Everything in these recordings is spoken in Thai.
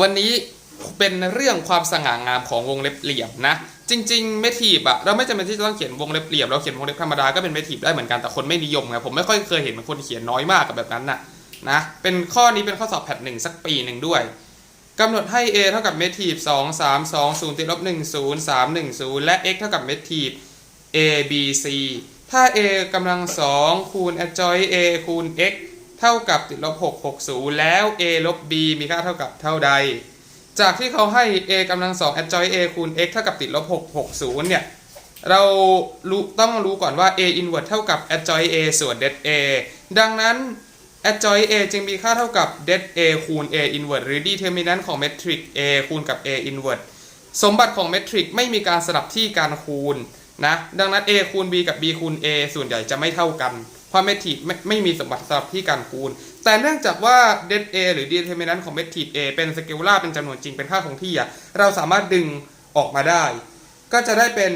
วันนี้เป็นเรื่องความสง่างามของวงเล็บเหลี่ยมนะ จริงๆเมทีบอะเราไม่จำเป็นที่จะต้องเขียนวงเล็บเหลี่ยมเราเขียนวงเล็บธรรมดาก็เป็นเมทีบได้เหมือนกันแต่คนไม่นิยมไงผมไม่ค่อยเคยเห็นคนเขียนน้อยมากกับแบบนั้นน่ะนะเป็นข้อนี้เป็นข้อสอบแพทหนึ่งสักปีหนึ่งด้วยกำหนดให้ a เท่ากับเมทีบ2 3 2 0ติดลบ1 0 3 1 0 และ x เท่ากับเมทีบ a b c ถ้า a กำลัง 2 คูณ adjoint a คูณ x เท่ากับติดลบ6 6 0 แล้ว a ลบ b มีค่าเท่ากับเท่าใด จากที่เขาให้ a กำลัง2 adjoint a คูณ x เท่ากับติดลบ6 6 0 เนี่ย เรารู้ต้องรู้ก่อนว่า a inverse เท่ากับ adjoint a ส่วน det a ดังนั้น adjoint a จึงมีค่าเท่ากับ det a คูณ a inverse หรือ determinant ของ matrix a คูณกับ a inverse สมบัติของเมทริกไม่มีการสลับที่การคูณนะ ดังนั้น a คูณ b กับ b คูณ a ส่วนใหญ่จะไม่เท่ากัน เพราะเมทริกไม่ไม่มีสมบัติสลับที่การคูณ แต่เนื่องจากว่า det a หรือ determinant ของเมทริก a เป็นสเกลาร์เป็นจำนวนจริงเป็นค่าคงที่อะเราสามารถดึงออกมาได้ ก็จะได้เป็น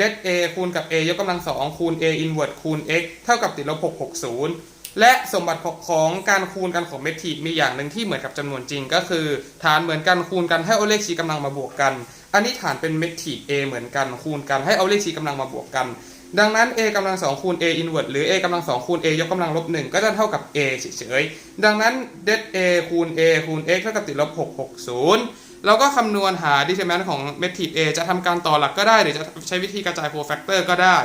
det a คูณกับ a ยกกำลังสองคูณ a inverse คูณ x เท่ากับติดลบ660 และสมบัติของการคูณกันของเมทริกมีอย่างหนึ่งที่เหมือนกับจำนวนจริง ก็คือ ฐานเหมือนกันคูณกันให้เอาเลขชี้กำลังมาบวกกันอันนี้ฐานเป็นเมทริก a เหมือนกันคูณกันให้เอาเลขชี้กำลังมาบวกกัน ดังนั้น a กำลังสองคูณ a inverse หรือ a กำลังสองคูณ a ยกกำลังลบหนึ่งก็จะเท่ากับ a เฉยๆ ดังนั้น det a คูณ a คูณ x เท่ากับติดลบ660เราก็คำนวณหา determinant ของเมทริก a จะทำการต่อหลักก็ได้ หรือจะใช้วิธีกระจาย cofactor ก็ได้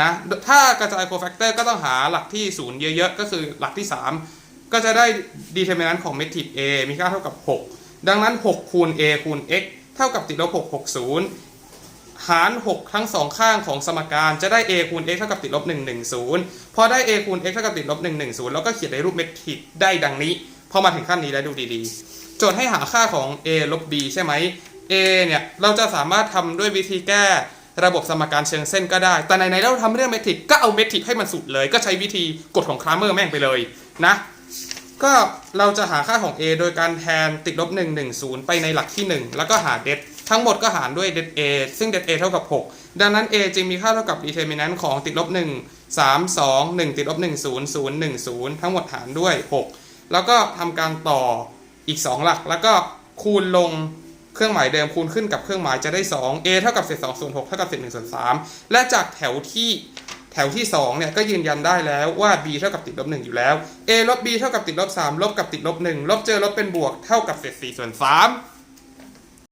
นะถ้ากระจาย cofactor ก็ต้องหาหลักที่0เยอะๆ ก็คือหลักที่ 3 ก็จะได้ determinant ของเมทริก a มีค่าเท่ากับ 6 ดังนั้น 6 คูณ a คูณ x เท่ากับติดลบ660 หาร 6 ทั้งสองข้างของสมการจะได้ a คูณ x เท่ากับติดลบ110 พอได้ a คูณ x เท่ากับติดลบ110 แล้วก็เขียนในรูปเมทริกได้ดังนี้ พอมาถึงขั้นนี้แล้วดูดีๆ โจทย์ให้หาค่าของ a ลบ b ใช่ไหม a เนี่ย เราจะสามารถทำด้วยวิธีแก้ระบบสมการเชิงเส้นก็ได้ แต่ไหนเราทำเรื่องเมทริกก็เอาเมทริกให้มันสุดเลย ก็ใช้วิธีกฎของครามเมอร์แม่งไปเลยนะ ก็เราจะหาค่าของ a โดยการแทนติดลบ110 ไปในหลักที่ 1 แล้วก็หาเด ทั้งหมดก็หารด้วย det a ซึ่ง det a เท่ากับ 6 ดังนั้น a จึงมีค่าเท่ากับ determinant ของติดลบ 1 3 2 1 ติดลบ 1 0 0 1 0 ทั้งหมดหารด้วย 6 แล้วก็ทำการต่ออีก 2 หลัก แล้วก็คูณลงเครื่องหมายเดิมคูณขึ้นกับเครื่องหมายจะได้ 2 a เท่ากับเศษ2ส่วน6เท่ากับเศษ1ส่วน3และจากแถวที่แถวที่ 2 เนี่ย ก็ยืนยันได้แล้วว่า b เท่ากับติดลบ1อยู่แล้ว a ลบ b เท่ากับติดลบ3ลบกับติดลบ1ลบเจอลบเป็นบวกเท่ากับเศษ4ส่วน3